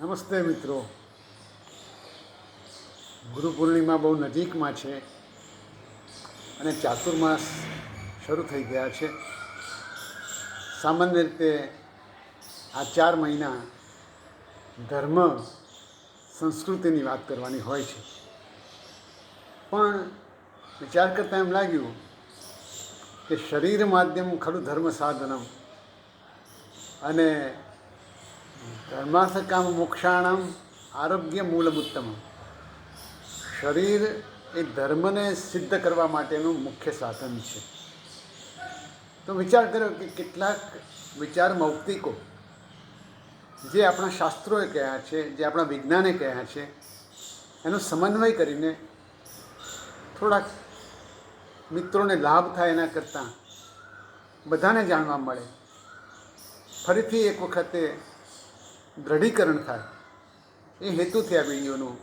નમસ્તે મિત્રો. ગુરુ પૂર્ણિમા બહુ નજીકમાં છે અને ચાતુર્માસ શરૂ થઈ ગયા છે. સામાન્ય રીતે આ ચાર મહિના ધર્મ સંસ્કૃતિની વાત કરવાની હોય છે. પણ વિચાર કરતાં એમ લાગ્યું કે શરીર માધ્યમ ખરું ધર્મ સાધનમ. અને ધર્માર્થકામ મોક્ષાણમ આરોગ્ય મૂલમુત્તમ શરીર એ ધર્મને સિદ્ધ કરવા માટેનું મુખ્ય સાધન છે તો વિચાર કર્યો કે કેટલાક વિચાર મૌક્તિકો જે આપણા શાસ્ત્રોએ કહ્યા છે જે આપણા વિજ્ઞાને કહ્યા છે એનો સમન્વય કરીને થોડાક મિત્રોને લાભ થાય એના કરતાં બધાને જાણવા મળે ફરીથી એક વખતે દ્રઢીકરણ થાય. એ હેતુથી આ વિડીયોનું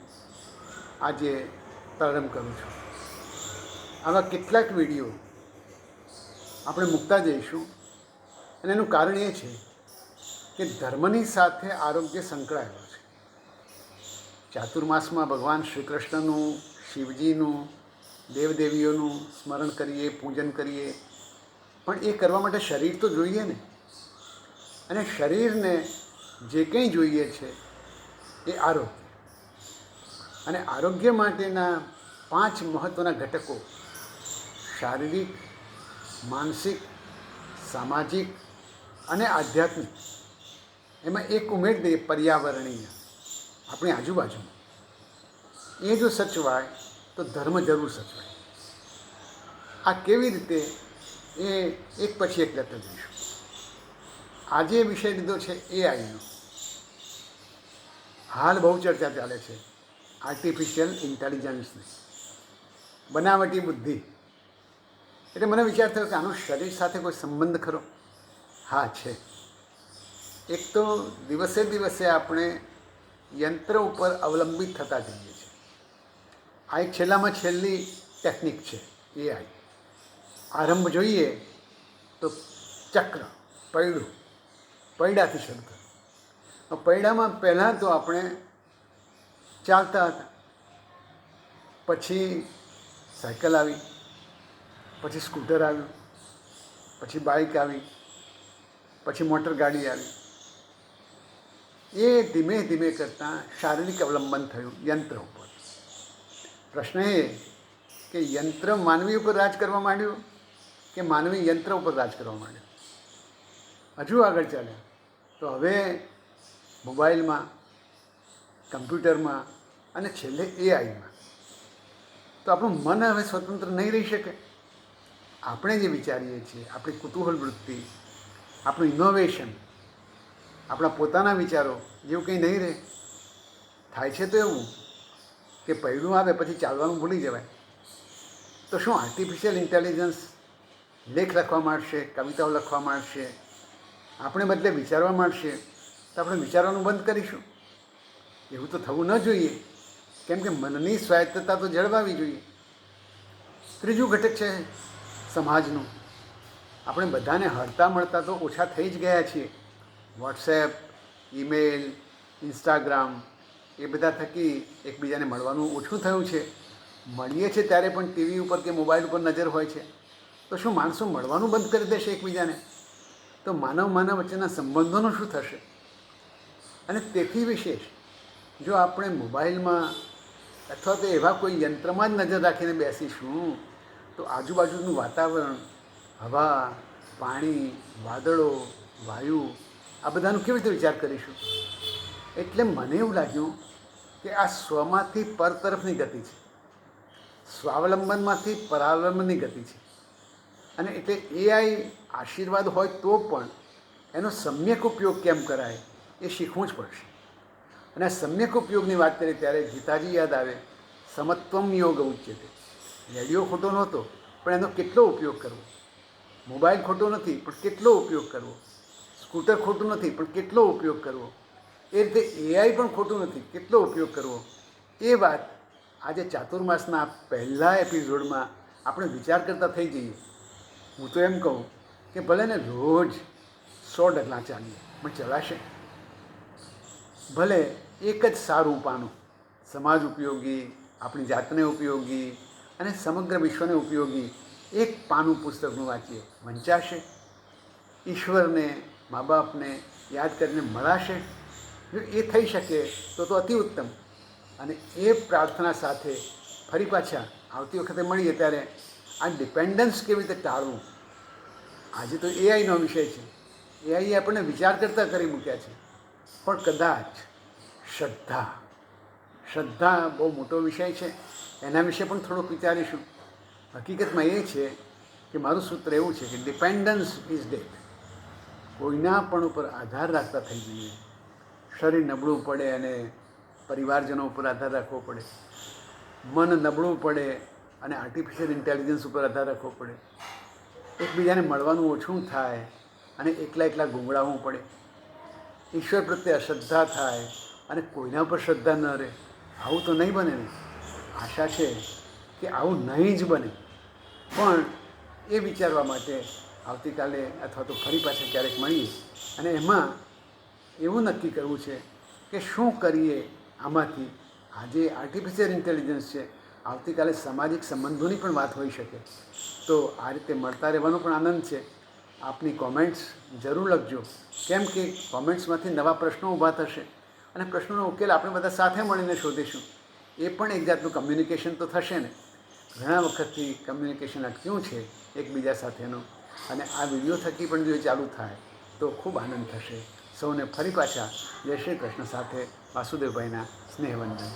આજે પ્રારંભ કરું છું. આવા કેટલાક વીડિયો આપણે મૂકતા જઈશું. અને એનું કારણ એ છે કે ધર્મની સાથે આરોગ્ય સંકળાયેલું છે. ચાતુર્માસમાં ભગવાન શ્રી કૃષ્ણનું શિવજીનું, દેવદેવીઓનું સ્મરણ કરીએ, પૂજન કરીએ. પણ એ કરવા માટે શરીર તો જોઈએ ને. અને શરીરને જે કંઈ જોઈએ છે, એ આરોગ્ય. અને આરોગ્ય માટેના પાંચ મહત્ત્વના ઘટકો, શારીરિક, માનસિક, સામાજિક અને આધ્યાત્મિક. એમાં એક ઉમેર દે પર્યાવરણીય, આપણી આજુબાજુમાં. એ જો સચવાય, તો ધર્મ જરૂર સચવાય. આ કેવી રીતે, એ એક પછી એક લેતા જઈશું. આજે વિષય લીધો છે એઆઈનો હાલ બહુ ચર્ચા ચાલે છે. આર્ટિફિશિયલ ઇન્ટેલિજન્સની બનાવટી બુદ્ધિ. એટલે મને વિચાર થયો કે આનો શરીર સાથે કોઈ સંબંધ ખરો? હા, છે. એક તો દિવસે દિવસે આપણે યંત્ર ઉપર અવલંબિત થતા જઈએ છીએ. આ એક છેલ્લામાં છેલ્લી ટેકનિક છે એઆઈ આરંભ જોઈએ તો ચક્ર, પૈડું પૈડાથી શરૂ કરો પૈડામાં પહેલાં તો આપણે ચાલતા હતા. પછી સાયકલ આવી, પછી સ્કૂટર આવ્યું, પછી બાઇક આવી, પછી મોટર ગાડી આવી. એ ધીમે ધીમે કરતાં શારીરિક અવલંબન થયું યંત્ર ઉપર. પ્રશ્ન એ કે યંત્ર માનવી ઉપર રાજ કરવા માંડ્યું કે માનવી યંત્ર ઉપર રાજ કરવા માંડ્યો? હજુ આગળ ચાલ્યા. તો હવે મોબાઈલમાં, કમ્પ્યુટરમાં અને છેલ્લે એઆઈમાં તો આપણું મન હવે સ્વતંત્ર નહીં રહી શકે. આપણે જે વિચારીએ છીએ, આપણી કુતૂહલ વૃત્તિ, આપણું ઇનોવેશન આપણા પોતાના વિચારો, જેવું કંઈ નહીં રહે. થાય છે તો એવું કે પૈડું આવે પછી ચાલવાનું ભૂલી જવાય. તો શું આર્ટિફિશિયલ ઇન્ટેલિજન્સ લેખ લખવા માંડશે, કવિતાઓ લખવા માંડશે આપણે બદલે વિચારવા માંડશે તો આપણે વિચારવાનું બંધ કરીશું. એવું તો થવું ન જોઈએ. કેમ કે મનની સ્વાયત્તતા તો જળવાવી જોઈએ. ત્રીજું ઘટક છે સમાજનું. આપણે બધાને હળતા મળતા તો ઓછા થઈ જ ગયા છીએ. વોટ્સએપ, ઈમેલ, ઇન્સ્ટાગ્રામ એ બધા થકી એકબીજાને મળવાનું ઓછું થયું છે. મળીએ છીએ ત્યારે પણ ટીવી ઉપર કે મોબાઈલ ઉપર નજર હોય છે. તો શું માણસો મળવાનું બંધ કરી દેશે એકબીજાને? તો માનવ માનવ વચ્ચેના સંબંધોનું શું થશે? અને તેથી વિશેષ, જો આપણે મોબાઈલમાં અથવા તો એવા કોઈ યંત્રમાં જ નજર રાખીને બેસીશું, તો આજુબાજુનું વાતાવરણ, હવા, પાણી, વાદળો, વાયુ, આ બધાનું કેવી રીતે વિચાર કરીશું? એટલે મને એવું લાગ્યું કે આ સ્વમાંથી પર તરફની ગતિ છે. સ્વાવલંબનમાંથી પરાવલંબનની ગતિ છે. અને એટલે એઆઈ આશીર્વાદ હોય તો પણ એનો સમ્યક ઉપયોગ કેમ કરાય એ શીખવું જ પડશે. અને આ સમ્યક ઉપયોગની વાત કરીએ ત્યારે ગીતાજી યાદ આવે, સમત્વમ યોગ ઉચ્યતે રેડિયો ખોટો નહોતો, પણ એનો કેટલો ઉપયોગ કરવો? મોબાઈલ ખોટો નથી, પણ કેટલો ઉપયોગ કરવો? સ્કૂટર ખોટું નથી, પણ કેટલો ઉપયોગ કરવો? એ રીતે એઆઈ પણ ખોટું નથી, કેટલો ઉપયોગ કરવો? એ વાત આજે ચાતુર્માસના પહેલા એપિસોડમાં આપણે વિચાર કરતા થઈ જઈએ. હું તો એમ કહું કે ભલે ને રોજ સો ડગલા ચાલીએ, પણ ચલાશે. ભલે એક જ સારું પાનું સમાજ ઉપયોગી, આપણી જાતને ઉપયોગી અને સમગ્ર વિશ્વને ઉપયોગી એક પાનું પુસ્તકનું વાંચીએ, વંચાશે. ઈશ્વરને મા બાપને યાદ કરીને મળાશે. જો એ થઈ શકે તો તો અતિ ઉત્તમ. અને એ પ્રાર્થના સાથે ફરી પાછા આવતી વખતે મળીએ ત્યારે આ ડિપેન્ડન્સ કેવી રીતે ટાળવું? આજે તો એઆઈનો વિષય છે. એઆઈએ આપણને વિચાર કરતાં કરી મૂક્યા છે. પણ કદાચ શ્રદ્ધા શ્રદ્ધા બહુ મોટો વિષય છે. એના વિશે પણ થોડુંક વિચારીશું. હકીકતમાં એ છે કે મારું સૂત્ર એવું છે કે ડિપેન્ડન્સ ઇઝ ડેથ કોઈના પણ ઉપર આધાર રાખતા થઈ જઈએ. શરીર નબળું પડે અને પરિવારજનો ઉપર આધાર રાખવો પડે. મન નબળું પડે અને આર્ટિફિશિયલ ઇન્ટેલિજન્સ ઉપર આધાર રાખવો પડે. એકબીજાને મળવાનું ઓછું થાય અને એકલા એકલા ગુંગળાવવું પડે. ઈશ્વર પ્રત્યે અશ્રદ્ધા થાય અને કોઈના પર શ્રદ્ધા ન રહે. આવું તો નહીં બને ને. આશા છે કે આવું નહીં જ બને. પણ એ વિચારવા માટે આવતીકાલે અથવા તો ફરી પાછા ક્યારેક મળીએ અને એમાં એવું નક્કી કરવું છે કે શું કરીએ આમાંથી. આજે આર્ટિફિશિયલ ઇન્ટેલિજન્સ છે. આવતીકાલે સામાજિક સંબંધોની પણ વાત હોઈ શકે. તો આ રીતે મળતા રહેવાનો પણ આનંદ છે. આપની કોમેન્ટ્સ જરૂર લખજો. કેમ કે કોમેન્ટ્સમાંથી નવા પ્રશ્નો ઊભા થશે અને પ્રશ્નોનો ઉકેલ આપણે બધા સાથે મળીને શોધીશું. એ પણ એક જાતનું કમ્યુનિકેશન તો થશે ને. ઘણા વખતથી કમ્યુનિકેશન અટક્યું છે એકબીજા સાથેનું અને આ વીડિયો થકી પણ જો એ ચાલુ થાય, તો ખૂબ આનંદ થશે. સૌને ફરી પાછા જય શ્રી કૃષ્ણ સાથે વાસુદેવભાઈના સ્નેહવંદન.